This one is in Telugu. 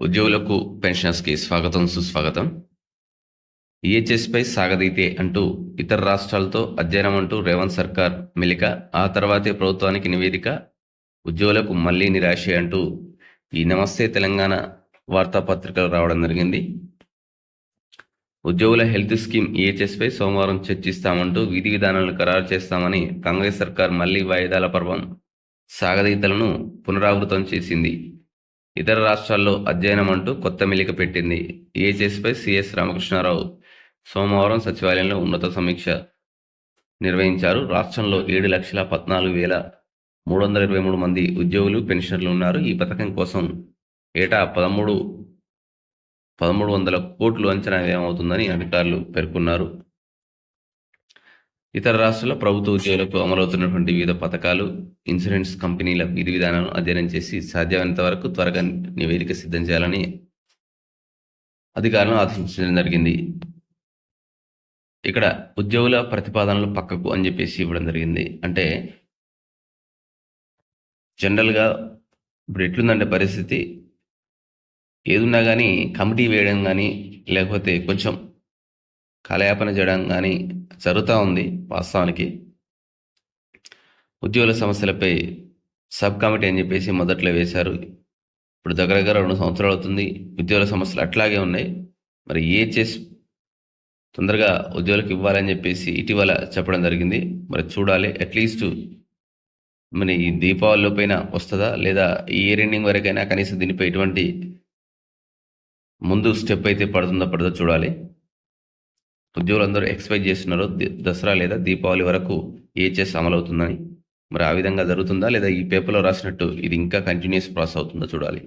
ఉద్యోగులకు పెన్షనర్స్కి స్వాగతం సుస్వాగతం. ఈహెచ్ఎస్పై సాగదీతే అంటూ ఇతర రాష్ట్రాలతో అధ్యయనం అంటూ రేవంత్ సర్కార్ మెలిక ఆ తర్వాతే ప్రభుత్వానికి నివేదిక ఉద్యోగులకు మళ్ళీ నిరాశ అంటూ ఈ నమస్తే తెలంగాణ వార్తాపత్రికలు రావడం జరిగింది. ఉద్యోగుల హెల్త్ స్కీమ్ ఈహెచ్ఎస్పై సోమవారం చర్చిస్తామంటూ విధి విధానాలను ఖరారు చేస్తామని కాంగ్రెస్ సర్కార్ మళ్ళీ వాయిదాల పర్వం సాగదీతలను పునరావృతం చేసింది. ఇతర రాష్ట్రాల్లో అధ్యయనం అంటూ కొత్త మెలిక పెట్టింది. ఈహెచ్ఎస్పై సిఎస్ రామకృష్ణారావు సోమవారం సచివాలయంలో ఉన్నత సమీక్ష నిర్వహించారు. రాష్ట్రంలో ఏడు లక్షల పద్నాలుగు వేల మూడు వందల ఇరవై మూడు మంది ఉద్యోగులు పెన్షనర్లు ఉన్నారు. ఈ పథకం కోసం ఏటా పదమూడు పదమూడు వందల కోట్లు అంచనా వ్యయమవుతుందని అధికారులు పేర్కొన్నారు. ఇతర రాష్ట్రాల ప్రభుత్వ ఉద్యోగులకు అమలవుతున్నటువంటి వివిధ పథకాలు ఇన్సూరెన్స్ కంపెనీల విధి విధానాలను అధ్యయనం చేసి సాధ్యమైనంత వరకు త్వరగా నివేదిక సిద్ధం చేయాలని అధికారులను ఆదేశించడం జరిగింది. ఇక్కడ ఉద్యోగుల ప్రతిపాదనలు పక్కకు అని చెప్పేసి ఇవ్వడం జరిగింది. అంటే జనరల్గా ఇప్పుడు ఎట్లుందంటే పరిస్థితి ఏదున్నా కానీ కమిటీ వేయడం కానీ లేకపోతే కొంచెం కాలయాపన చేయడం కానీ జరుగుతూ ఉంది వాస్తవానికి. ఉద్యోగుల సమస్యలపై సబ్ కమిటీ అని చెప్పేసి మొదట్లో వేశారు. ఇప్పుడు దగ్గర దగ్గర రెండు సంవత్సరాలు అవుతుంది. ఉద్యోగుల సమస్యలు అట్లాగే ఉన్నాయి. మరి ఏ చేసి తొందరగా ఉద్యోగులకు ఇవ్వాలని చెప్పేసి ఇటీవల చెప్పడం జరిగింది. మరి చూడాలి. అట్లీస్ట్ మరి ఈ దీపావళి పైన వస్తుందా? లేదా ఈ ఇయర్ ఎండింగ్ వరకైనా కనీసం దీనిపై ఎటువంటి ముందు స్టెప్ అయితే పడుతుందో పడుతుందో చూడాలి. ఉద్యోగులందరూ ఎక్స్పెక్ట్ చేస్తున్నారు దసరా లేదా దీపావళి వరకు ఏహెచ్ఎస్ అమలవుతుందని. మరి ఆ విధంగా జరుగుతుందా లేదా ఈ పేపర్లో రాసినట్టు ఇది ఇంకా కంటిన్యూస్ ప్రాసెస్ అవుతుందో చూడాలి.